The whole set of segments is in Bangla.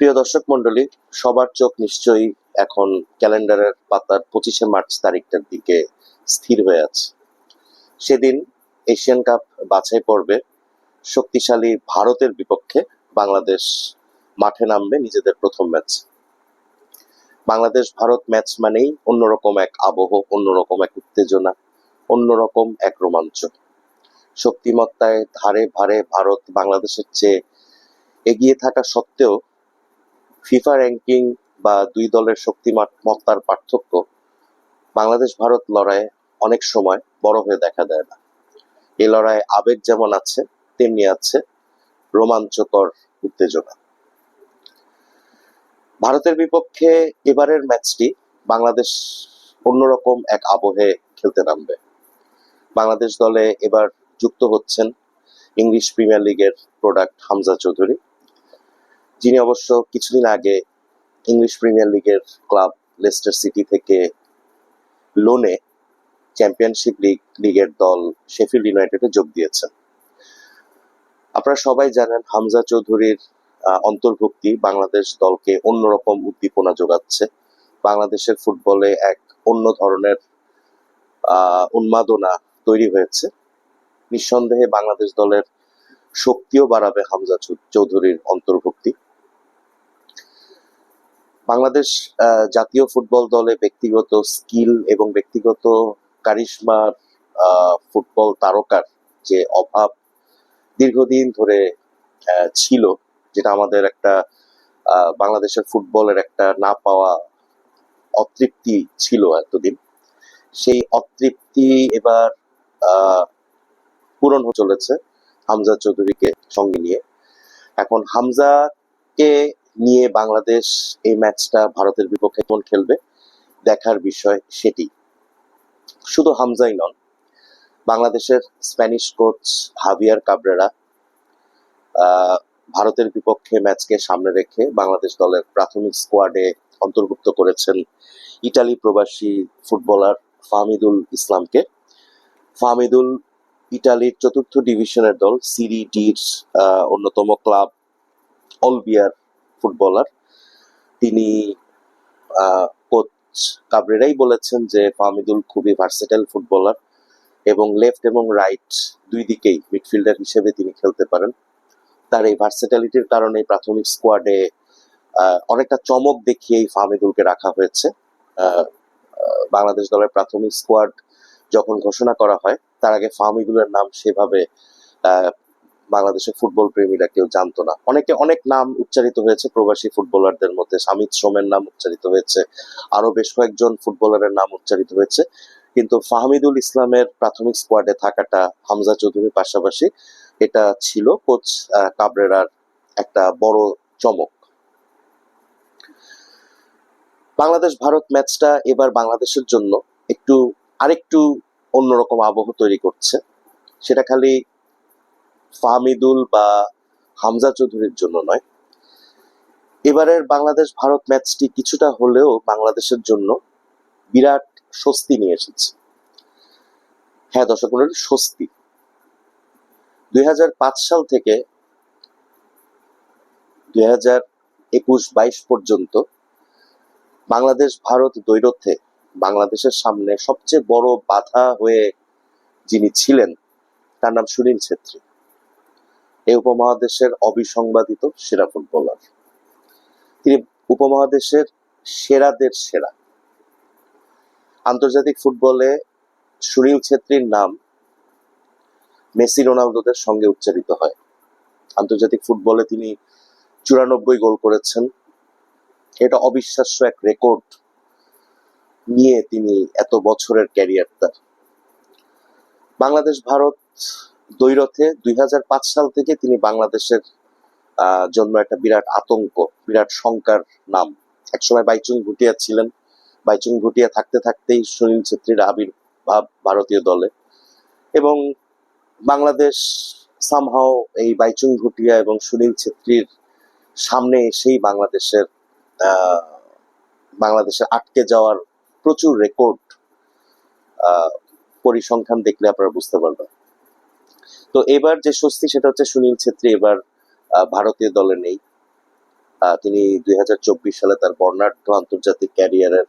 প্রিয় দর্শক মন্ডলী সবার চোখ নিশ্চয়ই এখন ক্যালেন্ডারের পাতার পঁচিশে মার্চ তারিখটার দিকে স্থির হয়ে আছে। সেদিন এশিয়ান কাপ বাছাই পর্বে শক্তিশালী ভারতের বিপক্ষে বাংলাদেশ মাঠে নামবে নিজেদের প্রথম ম্যাচ। বাংলাদেশ ভারত ম্যাচ মানেই অন্যরকম এক আবহ, অন্যরকম এক উত্তেজনা, অন্যরকম এক রোমাঞ্চ। শক্তিমত্তায় ধারে ভারে ভারত বাংলাদেশের চেয়ে এগিয়ে থাকা সত্ত্বেও ফিফা র্যাঙ্কিং বা দুই দলের শক্তি শক্তিমত্তার পার্থক্য বাংলাদেশ ভারত লড়াইয়ে অনেক সময় বড় হয়ে দেখা দেয় না। এ লড়াইয়ে আবেগ যেমন আছে, তেমনি আছে রোমাঞ্চকর উত্তেজনা। ভারতের বিপক্ষে এবারের ম্যাচটি বাংলাদেশ অন্যরকম এক আবহে খেলতে নামবে। বাংলাদেশ দলে এবার যুক্ত হচ্ছেন ইংলিশ প্রিমিয়ার লিগের প্রোডাক্ট হামজা চৌধুরী। যিনি অবশ্য কিছুদিন আগে ইংলিশ প্রিমিয়ার লিগের ক্লাব লেস্টার সিটি থেকে লোনে চ্যাম্পিয়নশিপ লিগ, লিগের দল শেফিল্ড ইউনাইটেডে যোগ দিয়েছেন। আপনারা সবাই জানেন হামজা চৌধুরীর অন্তর্ভুক্তি বাংলাদেশ দলকে অন্যরকম উদ্দীপনা যোগাচ্ছে। বাংলাদেশের ফুটবলে এক অন্য ধরনের উন্মাদনা তৈরি হয়েছে। নিঃসন্দেহে বাংলাদেশ দলের শক্তিও বাড়াবে হামজা চৌধুরীর অন্তর্ভুক্তি। বাংলাদেশ জাতীয় ফুটবল দলে ব্যক্তিগত স্কিল এবং ব্যক্তিগত কারিশমার ফুটবল তারকার যে অভাব দীর্ঘদিন ধরে ছিল, যেটা আমাদের একটা বাংলাদেশের ফুটবলের একটা না পাওয়া অতৃপ্তি ছিল এতদিন। সেই অতৃপ্তি এবার পূরণ হতে চলেছে হামজা চৌধুরীকে সঙ্গে নিয়ে। এখন হামজাকে নিয়ে বাংলাদেশ এই ম্যাচটা ভারতের বিপক্ষে কোন খেলবে দেখার বিষয় সেটি। শুধু হামজাই নন, বাংলাদেশের স্প্যানিশ কোচ হাভিয়ার কাবরেরা ভারতের বিপক্ষে ম্যাচকে সামনে রেখে বাংলাদেশ দলের প্রাথমিক স্কোয়াডে অন্তর্ভুক্ত করেছেন ইটালি প্রবাসী ফুটবলার ফাহমিদুল ইসলামকে। ফাহমিদুল ইটালির চতুর্থ ডিভিশনের দল সিরি ডির অন্যতম ক্লাব, অলবিয়ার ফুটবলার। তিনি কোচ কাবরেরাই বলেছেন যে ফাহমিদুল খুবই ভার্সেটাইল ফুটবলার এবং লেফট এবং রাইট দুই দিকেই মিডফিল্ডার হিসেবে তিনি খেলতে পারেন। তার এই ভার্সেটালিটির কারণে প্রাথমিক স্কোয়াডে অনেকটা চমক দেখিয়েই ফাহমিদুলকে রাখা হয়েছে। বাংলাদেশ দলের প্রাথমিক স্কোয়াড যখন ঘোষণা করা হয়, তার আগে ফাহমিদুলের নাম সেভাবে বাংলাদেশের ফুটবল প্রেমীরা কেউ জানতো না। অনেকে অনেক নাম উচ্চারিত হয়েছে প্রবাসী ফুটবলারদের মধ্যে। সামিদ সোমের নাম উচ্চারিত হয়েছে। আরও বেশ কয়েকজন ফুটবলারের নাম উচ্চারিত হয়েছে। কিন্তু ফাহমিদুল ইসলামের প্রাথমিক স্কোয়াডে থাকাটা হামজা চৌধুরীর পাশাপাশি এটা ছিল কোচ কাবরেরার একটা বড় চমক। বাংলাদেশ ভারত ম্যাচটা এবার বাংলাদেশের জন্য একটু, আরেকটু অন্যরকম আবহ তৈরি করছে। সেটা খালি ফাহমিদুল বা হামজা চৌধুরীর জন্য নয়। এবারের বাংলাদেশ ভারত ম্যাচটি কিছুটা হলেও বাংলাদেশের জন্য বিরাট স্বস্তি নিয়ে এসেছে। হ্যাঁ দর্শক মণ্ডলী স্বস্তি। দুই হাজার পাঁচ সাল থেকে দুই হাজার একুশ বাইশ পর্যন্ত বাংলাদেশ ভারত দ্বৈরথে বাংলাদেশের সামনে সবচেয়ে বড় বাধা হয়ে যিনি ছিলেন, তার নাম সুনীল ছেত্রী। এই উপমহাদেশের অবিসংবাদিত সেরা ফুটবলার। তিনি উপমহাদেশের সেরাদের সেরা। আন্তর্জাতিক ফুটবলে সুনীল ছেত্রীর নাম মেসি রোনালদোদের সঙ্গে উচ্চারিত হয়। আন্তর্জাতিক ফুটবলে তিনি চুরানব্বই গোল করেছেন। এটা অবিশ্বাস্য এক রেকর্ড নিয়ে তিনি এত বছরের ক্যারিয়ার তার। বাংলাদেশ, ভারত দ্বৈরথে দুই হাজার পাঁচ সাল থেকে তিনি বাংলাদেশের জন্য একটা বিরাট আতঙ্ক, বিরাট শঙ্কার নাম। একসময় বাইচুং ভুটিয়া ছিলেন। বাইচুং ভুটিয়া থাকতে থাকতেই সুনীল ছেত্রীর আবির্ভাব ভারতীয় দলে। এবং বাংলাদেশ সামহাও এই বাইচুং ভুটিয়া এবং সুনীল ছেত্রীর সামনে এসেই বাংলাদেশের বাংলাদেশের আটকে যাওয়ার প্রচুর রেকর্ড পরিসংখ্যান দেখলে আপনারা বুঝতে পারবেন। তো এবার যে স্বস্তি সেটা হচ্ছে সুনীল ছেত্রী এবার ভারতীয় দলে নেই। তিনি দুই সালে তার বর্ণাঢ্য আন্তর্জাতিক ক্যারিয়ারের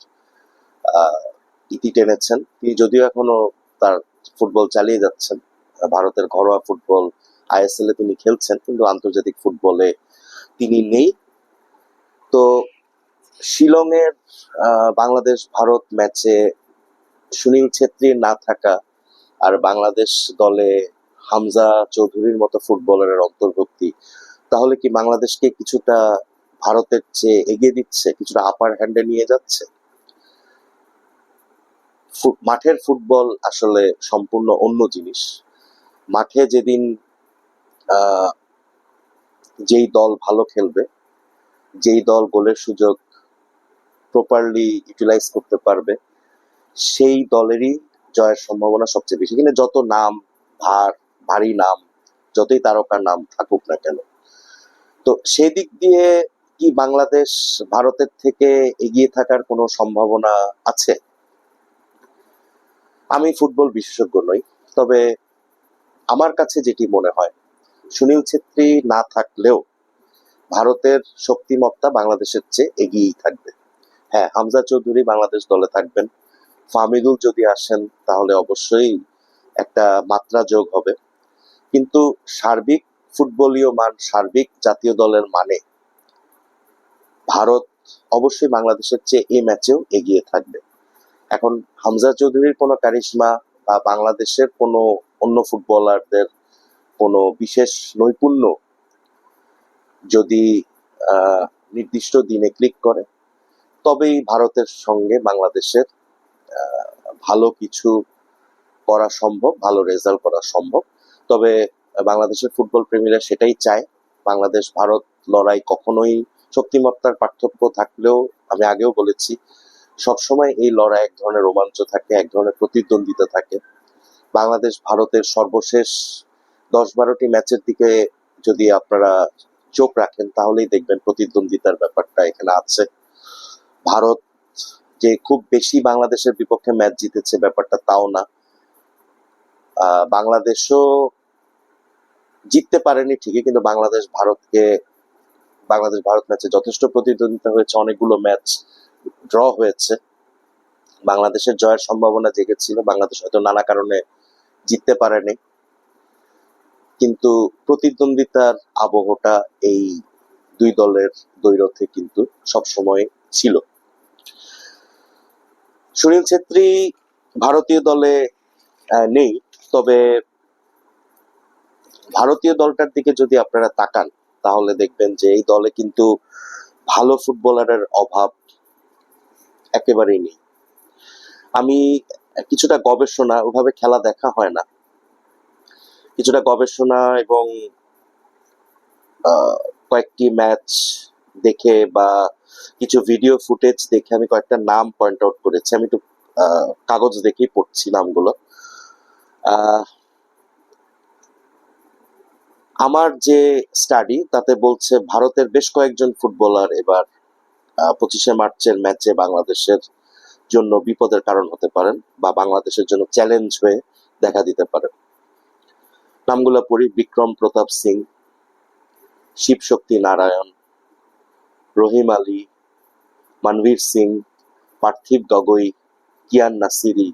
ইতি টেনেছেন। তিনি যদিও এখনও তার ফুটবল চালিয়ে যাচ্ছেন। ভারতের ঘরোয়া ফুটবল আইএসএল এ তিনি খেলছেন, কিন্তু আন্তর্জাতিক ফুটবলে তিনি নেই। তো শিলংয়ের বাংলাদেশ ভারত ম্যাচে সুনীল ছেত্রীর না থাকা আর বাংলাদেশ দলে হামজা চৌধুরীর মতো ফুটবলারের অন্তর্ভুক্তি, তাহলে কি বাংলাদেশকে কিছুটা ভারতের চেয়ে এগিয়ে দিচ্ছে, কিছুটা আপার হ্যান্ডে নিয়ে যাচ্ছে? মাঠের ফুটবল আসলে সম্পূর্ণ অন্য জিনিস। মাঠে যেদিন যেই দল ভালো খেলবে, যেই দল গোলের সুযোগ প্রপারলি ইউটিলাইজ করতে পারবে, সেই দলেরই জয়ের সম্ভাবনা সবচেয়ে বেশি। কিন্তু যত নাম, ভার ভারী নাম, যতই তারকার নাম থাকুক না কেন। তো সেই দিক দিয়ে কি বাংলাদেশ ভারতের থেকে এগিয়ে থাকার কোনো সম্ভাবনা আছে? আমি ফুটবল বিশেষজ্ঞ নই, তবে আমার কাছে যেটি মনে হয়, সুনীল ছেত্রী না থাকলেও ভারতের শক্তিমত্তা বাংলাদেশের চেয়ে এগিয়েই থাকবে। হ্যাঁ হামজা চৌধুরী বাংলাদেশ দলে থাকবেন। ফামিদুল যদি আসেন, তাহলে অবশ্যই একটা মাত্রা যোগ হবে। কিন্তু সার্বিক ফুটবলীয় মান, সার্বিক জাতীয় দলের মানে ভারত অবশ্যই বাংলাদেশের চেয়ে এই ম্যাচেও এগিয়ে থাকবে। এখন হামজা চৌধুরীর কোনো কারিশমা বা বাংলাদেশের কোনো অন্য ফুটবলারদের কোনো বিশেষ নৈপুণ্য যদি নির্দিষ্ট দিনে ক্লিক করে, তবেই ভারতের সঙ্গে বাংলাদেশের ভালো কিছু করা সম্ভব, ভালো রেজাল্ট করা সম্ভব। তবে বাংলাদেশের ফুটবল প্রেমীরা সেটাই চায়। বাংলাদেশ, ভারত লড়াই কখনোই শক্তিমত্তার পার্থক্য থাকলেও আমি আগেও বলেছি, সবসময় এই লড়াই এক ধরনের রোমাঞ্চ থাকে, এক ধরনের প্রতিদ্বন্দ্বিতা থাকে। বাংলাদেশ, ভারতের সর্বশেষ দশ বারোটি ম্যাচের দিকে যদি আপনারা চোখ রাখেন, তাহলেই দেখবেন প্রতিদ্বন্দ্বিতার ব্যাপারটা এখানে আছে। ভারত যে খুব বেশি বাংলাদেশের বিপক্ষে ম্যাচ জিতেছে ব্যাপারটা তাও না। বাংলাদেশও জিততে পারেনি ঠিকই, কিন্তু বাংলাদেশ ভারতকে, বাংলাদেশ ভারত ম্যাচে যথেষ্ট প্রতিদ্বন্দ্বিতা হয়েছে, অনেকগুলো ম্যাচ ড্র হয়েছে। বাংলাদেশের জয়ের সম্ভাবনা জেগেছিল, বাংলাদেশ হয়তো নানা কারণে জিততে পারেনি। কিন্তু প্রতিদ্বন্দ্বিতার আবহটা এই দুই দলের দ্বৈরথে কিন্তু সবসময় ছিল। সুনীল ছেত্রী ভারতীয় দলে নেই। তবে ভারতীয় দলটার দিকে যদি আপনারা তাকান, তাহলে দেখবেন যে এই দলে কিন্তু ভালো ফুটবলারের অভাব একেবারেই নেই। আমি কিছুটা গবেষণা, ওভাবে খেলা দেখা হয় না। কিছুটা গবেষণা এবং কয়েকটি ম্যাচ দেখে বা কিছু ভিডিও ফুটেজ দেখে আমি কয়েকটা নাম পয়েন্ট আউট করেছি। আমি একটু কাগজ দেখেই পড়ছি নামগুলো। আমার যে স্টাডি তাতে বলছে ভারতের বেশ কয়েকজন ফুটবলার এবার পঁচিশে মার্চের ম্যাচে বাংলাদেশের জন্য বিপদের কারণ হতে পারেন বা বাংলাদেশের জন্য চ্যালেঞ্জ হয়ে দেখা দিতে পারেন নামগুলো পড়ি, বিক্রম প্রতাপ সিং শিবশক্তি নারায়ণ, রহিম আলী, মানবীর সিং, পার্থিব গগৈ, কিয়ান নাসিরি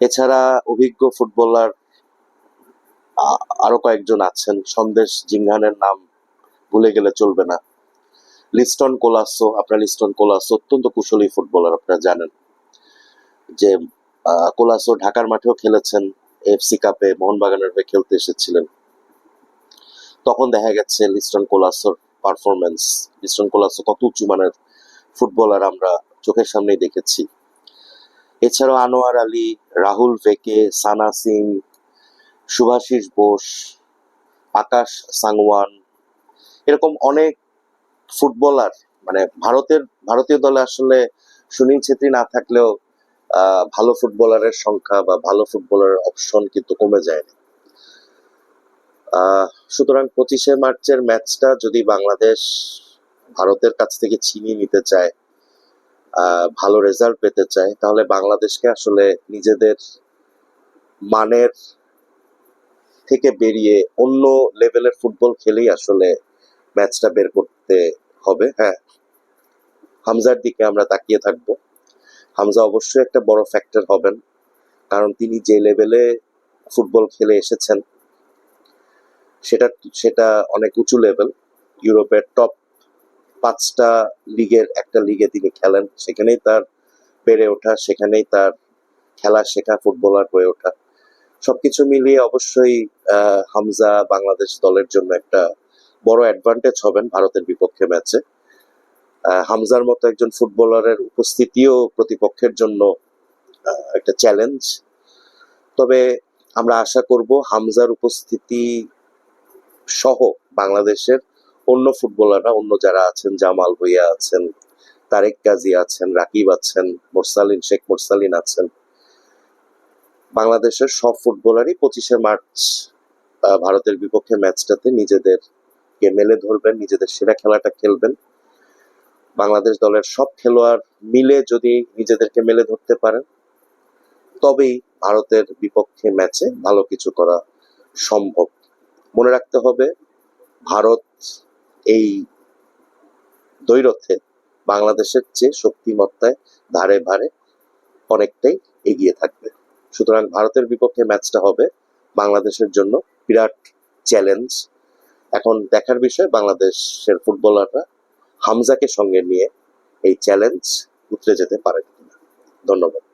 এছাড়া অভিজ্ঞ ফুটবলার আরও কয়েকজন আছেন। সন্দেশ জিংহানের নাম ভুলে গেলে চলবে না। লিস্টন কোলাসো, আপনার লিস্টন কোলাসো অত্যন্ত কুশলী ফুটবলার, আপনারা জানেন। যে কোলাসো ঢাকার মাঠেও খেলেছেন, এফসি কাপে, মোহনবাগানের হয়ে খেলতে এসেছিলেন। তখন দেখা গেছে লিস্টন কোলাসোর পারফরমেন্স লিস্টন কোলাসো কত উঁচু মানের ফুটবলার আমরা চোখের সামনেই দেখেছি। এছাড়াও আনোয়ার আলী, রাহুল ভেকে সানা সিং শুভাশিস বোস, আকাশ সাংওয়ান, এরকম অনেক ফুটবলার মানে ভারতের, ভারতীয় দলে আসলে সুনীল ছেত্রী না থাকলেও ভালো ফুটবলারের সংখ্যা বা ভালো ফুটবলারের অপশন কিন্তু কমে যায়নি সুতরাং পঁচিশে মার্চের ম্যাচটা যদি বাংলাদেশ ভারতের কাছ থেকে ছিনিয়ে নিতে চায় ভালো রেজাল্ট পেতে চায়, তাহলে বাংলাদেশকে আসলে নিজেদের মানের থেকে বেরিয়ে অন্য লেভেলের ফুটবল খেলেই আসলে ম্যাচটা বের করতে হবে হ্যাঁ। হামজার দিকে আমরা তাকিয়ে থাকব। হামজা অবশ্যই একটা বড় ফ্যাক্টর হবেন, কারণ তিনি যে লেভেলে ফুটবল খেলে এসেছেন, সেটা সেটা অনেক উঁচু লেভেল ইউরোপের টপ পাঁচটা লিগের একটা লিগে তিনি খেলেন। সেখানেই তার বেড়ে ওঠা, সেখানেই তার খেলা শেখা, ফুটবলার হয়ে ওঠা। সবকিছু মিলিয়ে অবশ্যই হামজা বাংলাদেশ দলের জন্য একটা বড় অ্যাডভান্টেজ হবেন ভারতের বিপক্ষে ম্যাচে। হামজার মতো একজন ফুটবলারের উপস্থিতিও প্রতিপক্ষের জন্য একটা চ্যালেঞ্জ তবে আমরা আশা করব হামজার উপস্থিতি সহ বাংলাদেশের অন্য ফুটবলাররা, অন্য যারা আছেন, জামাল ভুইয়া আছেন, তারেক গাজী আছেন, রাকিব আছেন, মোরসালিন, শেখ মোরসালিন আছেন। বাংলাদেশের সব ফুটবলারই পঁচিশে মার্চ ভারতের বিপক্ষে ম্যাচটাতে নিজেদেরকে মেলে ধরবেন, নিজেদের সেরা খেলাটা খেলবেন। বাংলাদেশ দলের সব খেলোয়াড় মিলে যদি নিজেদেরকে মেলে ধরতে পারেন, তবেই ভারতের বিপক্ষে ম্যাচে ভালো কিছু করা সম্ভব। মনে রাখতে হবে, ভারত এই দ্বৈরথে বাংলাদেশের চেয়ে শক্তিমত্তায় ধারে ভারে অনেকটাই এগিয়ে থাকবে। সুতরাং ভারতের বিপক্ষে ম্যাচটা হবে বাংলাদেশের জন্য বিরাট চ্যালেঞ্জ। এখন দেখার বিষয়, বাংলাদেশের ফুটবলাররা হামজাকে সঙ্গে নিয়ে এই চ্যালেঞ্জ উতরে যেতে পারে কিনা। ধন্যবাদ।